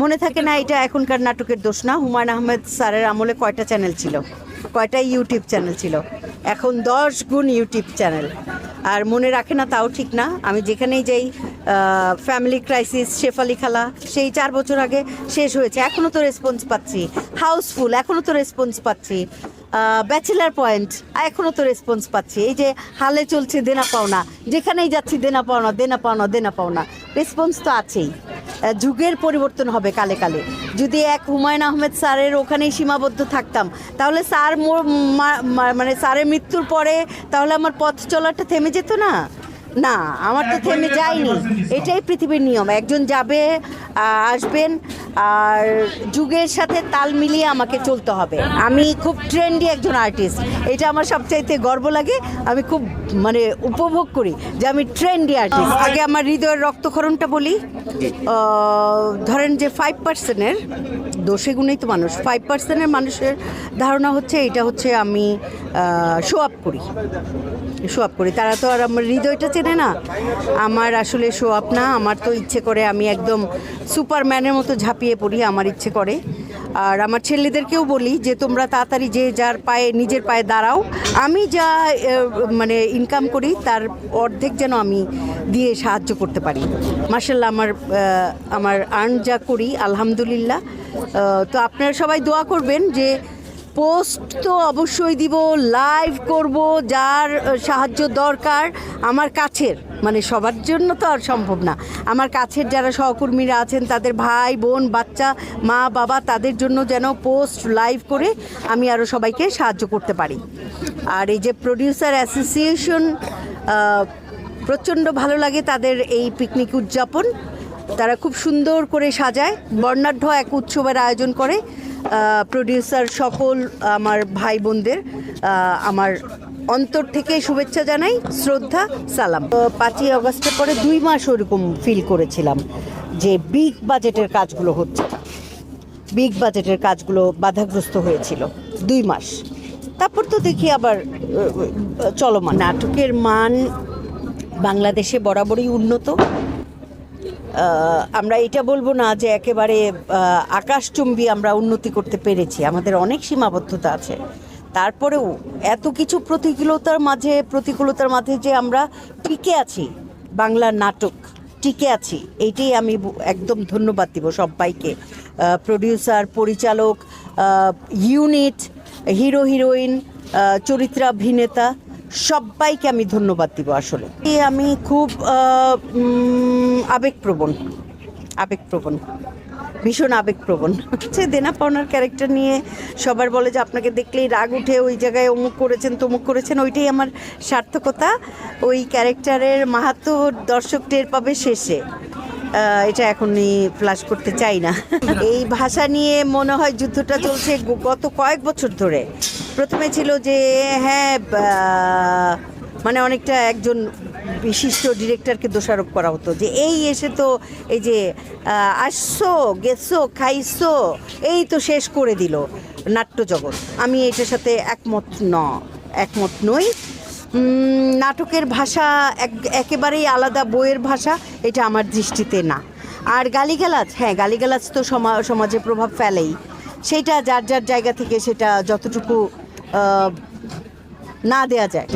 মনে থাকে না, এটা এখনকার নাটকের দোষ না। হুমায়ুন আহমেদ স্যারের আমলে কয়টা চ্যানেল ছিল? কয়টা ইউটিউব চ্যানেল ছিল? এখন দশ গুণ ইউটিউব চ্যানেল আর মনে রাখে না, তাও ঠিক না। আমি যেখানেই যাই ফ্যামিলি ক্রাইসিস শেফালি খালা, সেই চার বছর আগে শেষ হয়েছে। এখনও তো রেসপন্স পাচ্ছি। হাউসফুল এখনও তো রেসপন্স পাচ্ছি। ব্যাচেলার পয়েন্ট এখনও তো রেসপন্স পাচ্ছি। এই যে হালে চলছে, দেনা পাওনা। যেখানেই যাচ্ছি, দেনা পাওনা দেনা পাওনা দেনা পাওনা। রেসপন্স তো আছেই। যুগের পরিবর্তন হবে কালে কালে। যদি এক হুমায়ুন আহমেদ স্যারের ওখানেই সীমাবদ্ধ থাকতাম তাহলে স্যার মানে স্যারের মৃত্যুর পরে তাহলে আমার পথ চলাটা থেমে যেত না? না আমার তো থেমে যায়নি। এটাই পৃথিবীর নিয়ম। একজন যাবে আসবেন আর যুগের সাথে তাল মিলিয়ে আমাকে চলতে হবে। আমি খুব ট্রেন্ডি একজন আর্টিস্ট এটা আমার সবচাইতে গর্ব লাগে। আমি খুব মানে উপভোগ করি যে আমি ট্রেন্ডি আর্টিস্ট আগে আমার হৃদয়ের রক্তক্ষরণটা বলি। ধরেন যে ফাইভ পার্সেন্টের দোষে গুণেই তো মানুষ ফাইভ পার্সেন্টের মানুষের ধারণা হচ্ছে এটা হচ্ছে আমি শো আপ করি। শো আপ করি। তারা তো আর আমার হৃদয়টা চেনে না। আমার আসলে শো আপ না। আমার তো ইচ্ছে করে আমি একদম সুপারম্যানের মতো ঝাঁপিয়ে পড়ি, আমার ইচ্ছে করে। আর আমার ছেলেদেরকেও বলি যে, তোমরা তাড়াতাড়ি যে যার পায়ে, নিজের পায়ে দাঁড়াও। আমি যা মানে ইনকাম করি, তার অর্ধেক যেন আমি দিয়ে সাহায্য করতে পারি। মার্শাল্লাহ আমার আমার আর্ন যা করি, আলহামদুলিল্লাহ। তো আপনারা সবাই দোয়া করবেন যে পোস্ট তো অবশ্যই দিব লাইভ করব, যার সাহায্য দরকার, আমার কাছের। মানে সবার জন্য তো আর সম্ভব না। আমার কাছের যারা সহকর্মীরা আছেন, তাদের ভাই, বোন, বাচ্চা, মা, বাবা, তাদের জন্য যেন পোস্ট লাইভ করে আমি আরও সবাইকে সাহায্য করতে পারি। আর এই যে প্রডিউসার অ্যাসোসিয়েশন প্রচণ্ড ভালো লাগে তাদের এই পিকনিক উদযাপন। তারা খুব সুন্দর করে সাজায়। বর্ণাঢ্য এক উৎসবের আয়োজন করে প্রডিউসার সকল আমার ভাই বোনদের আমার অন্তর থেকে শুভেচ্ছা জানাই, শ্রদ্ধা, সালাম। পাঁচই অগস্টের পরে দুই মাস ওরকম ফিল করেছিলাম যে বিগ বাজেটের কাজগুলো হচ্ছে। না বিগ বাজেটের কাজগুলো বাধাগ্রস্ত হয়েছিল দুই মাস। তারপর তো দেখি আবার চলমান। নাটকের মান বাংলাদেশে বরাবরই উন্নত। আমরা এটা বলব না যে একেবারে আকাশচুম্বী আমরা উন্নতি করতে পেরেছি। আমাদের অনেক সীমাবদ্ধতা আছে। তারপরেও এত কিছু প্রতিকূলতার মাঝে প্রতিকূলতার মাঝে যে আমরা টিকে আছি বাংলা নাটক টিকে আছি, এইটাই আমি একদম ধন্যবাদ দিব সবাইকে। প্রডিউসার পরিচালক ইউনিট হিরো হিরোইন চরিত্রাভিনেতা সবাইকে আমি ধন্যবাদ দিব আসলে। আমি খুব আবেগপ্রবণ আবেগপ্রবণ। ভীষণ আবেগপ্রবণ। হচ্ছে দেনা পাওনার ক্যারেক্টার নিয়ে সবার বলে যে আপনাকে দেখলেই রাগ উঠে, ওই জায়গায় অমুক করেছেন, তমুক করেছেন, ওইটাই আমার সার্থকতা। ওই ক্যারেক্টারের মাহাত্ম দর্শক টের পাবে শেষে। এটা এখনই ফ্লাশ করতে চাই না। এই ভাষা নিয়ে মনে হয় যুদ্ধটা চলছে গত কয়েক বছর ধরে। প্রথমে ছিল যে হ্যাঁ মানে অনেকটা একজন বিশিষ্ট ডিরেক্টরকে দোষারোপ করা হতো যে এই এসে তো এই যে আসছো, গেছো, খাইছো, এই তো শেষ করে দিল নাট্যজগৎ। আমি এটার সাথে একমত ন, একমত নই। নাটকের ভাষা এক- একেবারেই আলাদা, বইয়ের ভাষা, এটা আমার দৃষ্টিতে না। আর গালিগালাজ হ্যাঁ গালিগালাজ তো সমা- সমাজে প্রভাব ফেলেই। সেটা যার যার জায়গা থেকে সেটা যতটুকু না দেয়া যায়।